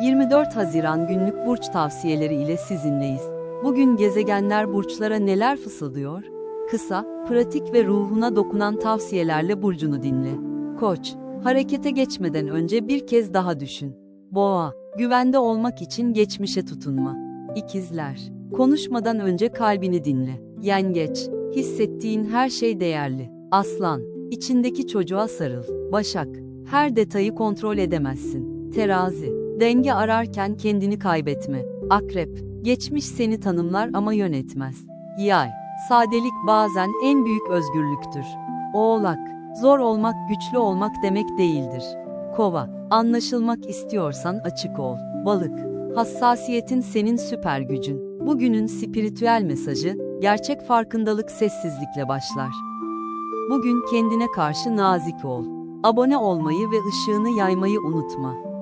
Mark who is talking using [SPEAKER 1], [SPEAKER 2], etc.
[SPEAKER 1] 24 Haziran günlük burç tavsiyeleri ile sizinleyiz. Bugün gezegenler burçlara neler fısıldıyor? Kısa, pratik ve ruhuna dokunan tavsiyelerle burcunu dinle. Koç, harekete geçmeden önce bir kez daha düşün. Boğa, güvende olmak için geçmişe tutunma. İkizler, konuşmadan önce kalbini dinle. Yengeç, hissettiğin her şey değerli. Aslan, içindeki çocuğa sarıl. Başak, her detayı kontrol edemezsin. Terazi, denge ararken kendini kaybetme. Akrep, geçmiş seni tanımlar ama yönetmez. Yay, sadelik bazen en büyük özgürlüktür. Oğlak, zor olmak güçlü olmak demek değildir. Kova, anlaşılmak istiyorsan açık ol. Balık, hassasiyetin senin süper gücün. Bugünün spiritüel mesajı, gerçek farkındalık sessizlikle başlar. Bugün kendine karşı nazik ol. Abone olmayı ve ışığını yaymayı unutma.